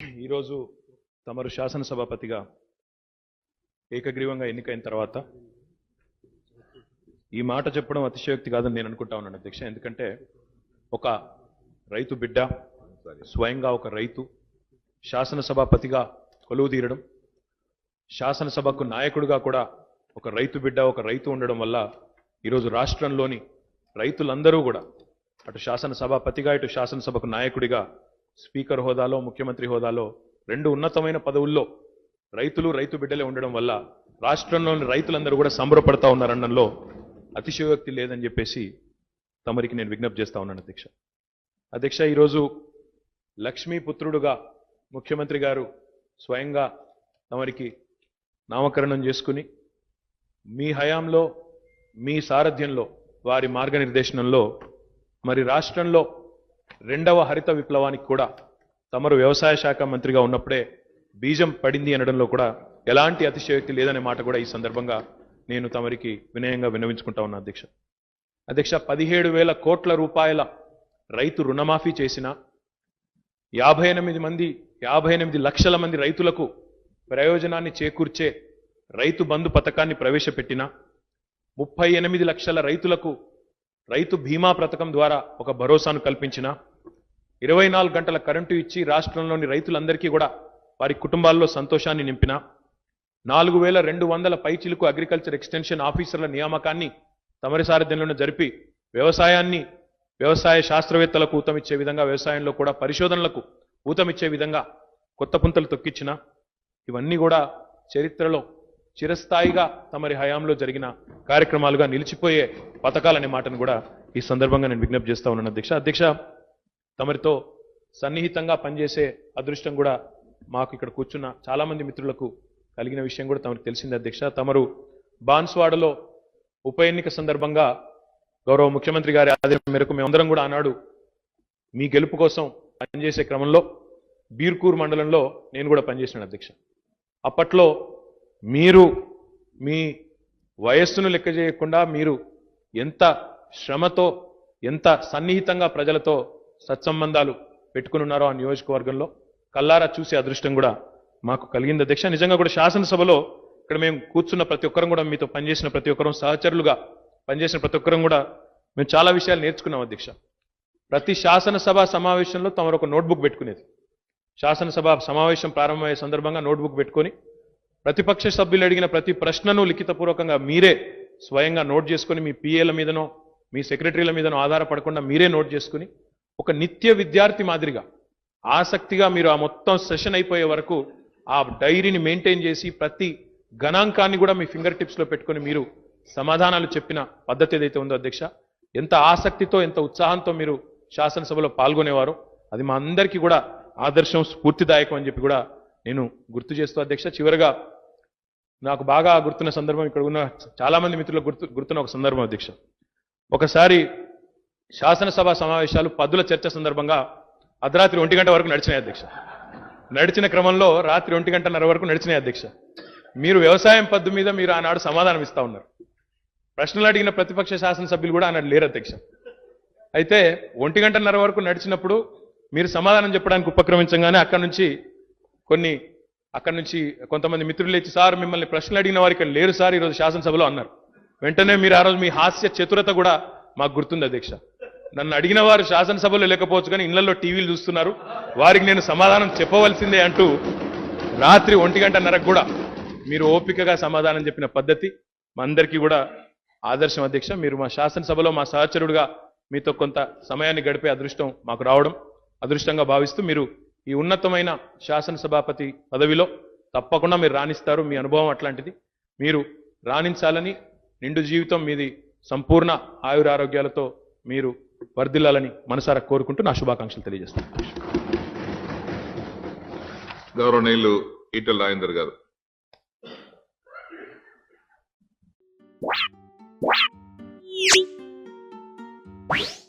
ఈరోజు తమరు శాసనసభాపతిగా ఏకగ్రీవంగా ఎన్నికైన తర్వాత ఈ మాట చెప్పడం అతిశయోక్తి కాదని నేను అనుకుంటా ఉన్నాను అధ్యక్ష. ఎందుకంటే ఒక రైతు బిడ్డ స్వయంగా ఒక రైతు శాసనసభాపతిగా కొలువు తీరడం శాసనసభకు నాయకుడిగా కూడా ఒక రైతు బిడ్డ ఒక రైతు ఉండడం వల్ల ఈరోజు రాష్ట్రంలోని రైతులందరూ కూడా అటు శాసనసభాపతిగా ఇటు శాసనసభకు నాయకుడిగా స్పీకర్ హోదాలో ముఖ్యమంత్రి హోదాలో రెండు ఉన్నతమైన పదవుల్లో రైతులు రైతు బిడ్డలే ఉండడం వల్ల రాష్ట్రంలోని రైతులందరూ కూడా సంబరపడతా ఉన్నారనడంలో అతిశయోక్తి లేదని చెప్పేసి తమరికి నేను విజ్ఞప్తి చేస్తా ఉన్నాను అధ్యక్ష. అధ్యక్ష ఈరోజు లక్ష్మీపుత్రుడుగా ముఖ్యమంత్రి గారు స్వయంగా తమరికి నామకరణం చేసుకుని మీ హయాంలో మీ సారథ్యంలో వారి మార్గనిర్దేశనంలో మరి రాష్ట్రంలో రెండవ హరిత విప్లవానికి కూడా తమరు వ్యవసాయ శాఖ మంత్రిగా ఉన్నప్పుడే బీజం పడింది అనడంలో కూడా ఎలాంటి అతిశయోక్తి లేదనే మాట కూడా ఈ సందర్భంగా నేను తమరికి వినయంగా విన్నవించుకుంటా ఉన్నా అధ్యక్ష. అధ్యక్ష పదిహేడు వేల కోట్ల రూపాయల రైతు రుణమాఫీ చేసిన యాభై ఎనిమిది మంది యాభై ఎనిమిది లక్షల మంది రైతులకు ప్రయోజనాన్ని చేకూర్చే రైతు బంధు పథకాన్ని ప్రవేశపెట్టిన ముప్పై ఎనిమిది లక్షల రైతులకు రైతు బీమా పథకం ద్వారా ఒక భరోసాను కల్పించిన ఇరవై నాలుగు గంటల కరెంటు ఇచ్చి రాష్ట్రంలోని రైతులందరికీ కూడా వారి కుటుంబాల్లో సంతోషాన్ని నింపిన నాలుగు వేల రెండు వందల పైచిలకు అగ్రికల్చర్ ఎక్స్టెన్షన్ ఆఫీసర్ల నియామకాన్ని తమరి సారథ్యంలోనే జరిపి వ్యవసాయాన్ని వ్యవసాయ శాస్త్రవేత్తలకు ఊతమిచ్చే విధంగా వ్యవసాయంలో కూడా పరిశోధనలకు ఊతమిచ్చే విధంగా కొత్త పుంతలు తొక్కించిన ఇవన్నీ కూడా చరిత్రలో చిరస్థాయిగా తమరి హయాంలో జరిగిన కార్యక్రమాలుగా నిలిచిపోయే పథకాలనే మాటను కూడా ఈ సందర్భంగా నేను విజ్ఞప్తి చేస్తా ఉన్నాను. అధ్యక్ష అధ్యక్ష తమరితో సన్నిహితంగా పనిచేసే అదృష్టం కూడా మాకు ఇక్కడ కూర్చున్న చాలామంది మిత్రులకు కలిగిన విషయం కూడా తమకు తెలిసింది. అధ్యక్ష తమరు బాన్స్వాడలో ఉప ఎన్నిక సందర్భంగా గౌరవ ముఖ్యమంత్రి గారి ఆదేశం మేరకు మేమందరం కూడా ఆనాడు మీ గెలుపు కోసం పనిచేసే క్రమంలో బీర్కూర్ మండలంలో నేను కూడా పనిచేసినాను అధ్యక్ష. అప్పట్లో మీరు మీ వయస్సును లెక్క చేయకుండా మీరు ఎంత శ్రమతో ఎంత సన్నిహితంగా ప్రజలతో సత్సంబంధాలు పెట్టుకుని ఉన్నారో ఆ నియోజకవర్గంలో కల్లారా చూసే అదృష్టం కూడా మాకు కలిగింది. అధ్యక్ష నిజంగా కూడా శాసనసభలో ఇక్కడ మేము కూర్చున్న ప్రతి ఒక్కరం కూడా మీతో పనిచేసిన ప్రతి ఒక్కరం సహచరులుగా పనిచేసిన ప్రతి ఒక్కరం కూడా మేము చాలా విషయాలు నేర్చుకున్నాం అధ్యక్ష. ప్రతి శాసనసభ సమావేశంలో తమరు ఒక నోట్బుక్ పెట్టుకునేది. శాసనసభ సమావేశం ప్రారంభమయ్యే సందర్భంగా నోట్బుక్ పెట్టుకొని ప్రతిపక్ష సభ్యులు అడిగిన ప్రతి ప్రశ్నను లిఖితపూర్వకంగా మీరే స్వయంగా నోట్ చేసుకుని మీ పిఏల మీదనో మీ సెక్రటరీల మీదనో ఆధారపడకుండా మీరే నోట్ చేసుకుని ఒక నిత్య విద్యార్థి మాదిరిగా ఆసక్తిగా మీరు ఆ మొత్తం సెషన్ అయిపోయే వరకు ఆ డైరీని మెయింటైన్ చేసి ప్రతి గణాంకాన్ని కూడా మీ ఫింగర్ టిప్స్లో పెట్టుకొని మీరు సమాధానాలు చెప్పిన పద్ధతి ఏదైతే ఉందో అధ్యక్ష ఎంత ఆసక్తితో ఎంత ఉత్సాహంతో మీరు శాసనసభలో పాల్గొనేవారో అది మా అందరికీ కూడా ఆదర్శం స్ఫూర్తిదాయకం అని చెప్పి కూడా నేను గుర్తు చేస్తూ అధ్యక్ష చివరిగా నాకు బాగా గుర్తున్న సందర్భం ఇక్కడ ఉన్న చాలా మంది మిత్రులకు గుర్తు గుర్తున్న ఒక సందర్భం అధ్యక్ష. ఒకసారి శాసనసభ సమావేశాలు పద్దుల చర్చ సందర్భంగా అర్ధరాత్రి ఒంటి గంట వరకు నడిచినాయి అధ్యక్ష. నడిచిన క్రమంలో రాత్రి ఒంటి గంటన్నర వరకు నడిచినాయి అధ్యక్ష. మీరు వ్యవసాయం పద్దు మీద మీరు ఆనాడు సమాధానం ఇస్తా ఉన్నారు. ప్రశ్నలు అడిగిన ప్రతిపక్ష శాసనసభ్యులు కూడా ఆనాడు లేరు అధ్యక్ష. అయితే ఒంటి గంటన్నర వరకు నడిచినప్పుడు మీరు సమాధానం చెప్పడానికి ఉపక్రమించగానే అక్కడి నుంచి కొన్ని అక్కడి నుంచి కొంతమంది మిత్రులు లేచి సార్ మిమ్మల్ని ప్రశ్నలు అడిగిన వారికి లేరు సార్ ఈరోజు శాసనసభలో అన్నారు. వెంటనే మీరు ఆ రోజు మీ హాస్య చతురత కూడా మాకు గుర్తుంది అధ్యక్ష. నన్ను అడిగిన వారు శాసనసభలో లేకపోవచ్చు కానీ ఇళ్ళలో టీవీలు చూస్తున్నారు. వారికి నేను సమాధానం చెప్పవలసిందే అంటూ రాత్రి ఒంటి గంటన్నరకు కూడా మీరు ఓపికగా సమాధానం చెప్పిన పద్ధతి మా అందరికీ కూడా ఆదర్శం అధ్యక్ష. మీరు మా శాసనసభలో మా సహచరుడుగా మీతో కొంత సమయాన్ని గడిపే అదృష్టం మాకు రావడం అదృష్టంగా భావిస్తూ మీరు ఈ ఉన్నతమైన శాసనసభాపతి పదవిలో తప్పకుండా మీరు రాణిస్తారు. మీ అనుభవం అట్లాంటిది. మీరు రాణించాలని నిండు జీవితం మీది సంపూర్ణ ఆయురారోగ్యాలతో మీరు వర్ధిల్లాలని మనసారా కోరుకుంటూ నా శుభాకాంక్షలు తెలియజేస్తాను గౌరవనీయులు ఈటల రాజేందర్ గారు. What?